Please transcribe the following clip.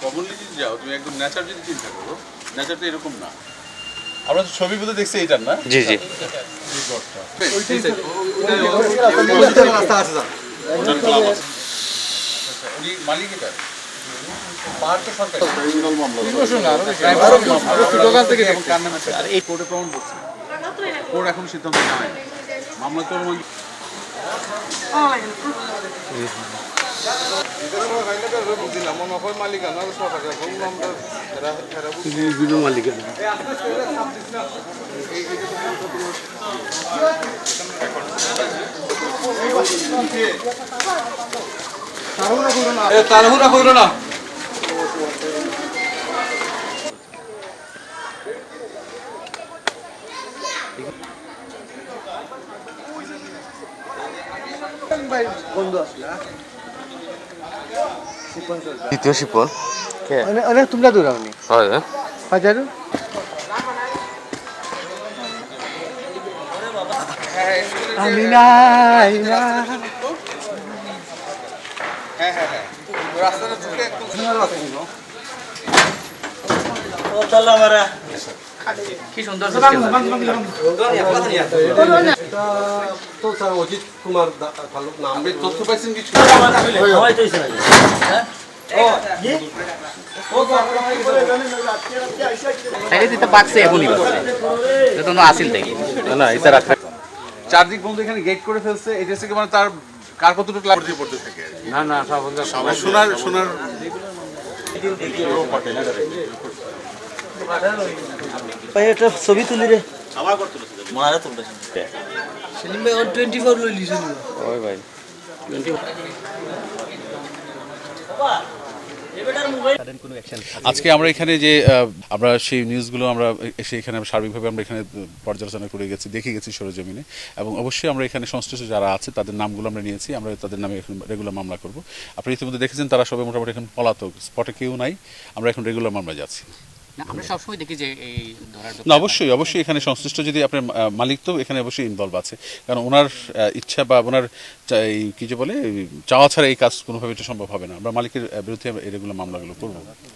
Commonly যদি যাও তুমি একদম নেচার যদি চিন্তা করো। নেচার তো এরকম না। আমরা তো ছবিগুলো দেখছি এইটার না? জি জি। মালিক এটা। এই কোর্টে প্রমাণ করছে। কোর্ট এখন সিদ্ধান্ত নেয়। মামলা তো মালিকানা তাড়াহুড়া করো না। দ্বিতীয় শিপন অনেক তোমরা দৌড়াওনি হয় হাজার। আমি নাই হ্যাঁ, হ্যাঁ, হ্যাঁ। রাস্তাটা একদম। সুন্দর আছে কিন্তু সুন্দর তো স্যার অজিত কুমার ভালো নাম তথ্য পাইছেন কিছু এটা চারদিক বন্ধু এখানে গেট করে ফেলছে এটা থেকে মানে তার কার কতটুকু লাভ দিয়ে পড়তে থাকে না না সোনার সোনার ভাই এটা ছবি তুলি রে। ওই ভাই। আজকে আমরা এখানে যে আমরা সেই নিউজগুলো আমরা এসে এখানে সার্বিকভাবে আমরা এখানে পর্যালোচনা করে গেছি দেখে গেছি সরজমিনে। এবং অবশ্যই আমরা এখানে সংশ্লিষ্ট যারা আছে তাদের নামগুলো আমরা নিয়েছি। আমরা তাদের নামে এখন রেগুলার মামলা করব। আপনি ইতিমধ্যে দেখেছেন তারা সবাই মোটামুটি এখন পলাতক। স্পটে কেউ নাই। আমরা এখন রেগুলার মামলা যাচ্ছি। না অবশ্যই অবশ্যই এখানে সংশ্লিষ্ট যদি আপনার মালিক তো এখানে অবশ্যই ইনভলভ আছে। কারণ ওনার ইচ্ছা বা ওনার কি যে বলে চাওয়া ছাড়া এই কাজ কোনোভাবে এটা সম্ভব হবে না। আমরা মালিকের বিরুদ্ধে এগুলো মামলাগুলো করব।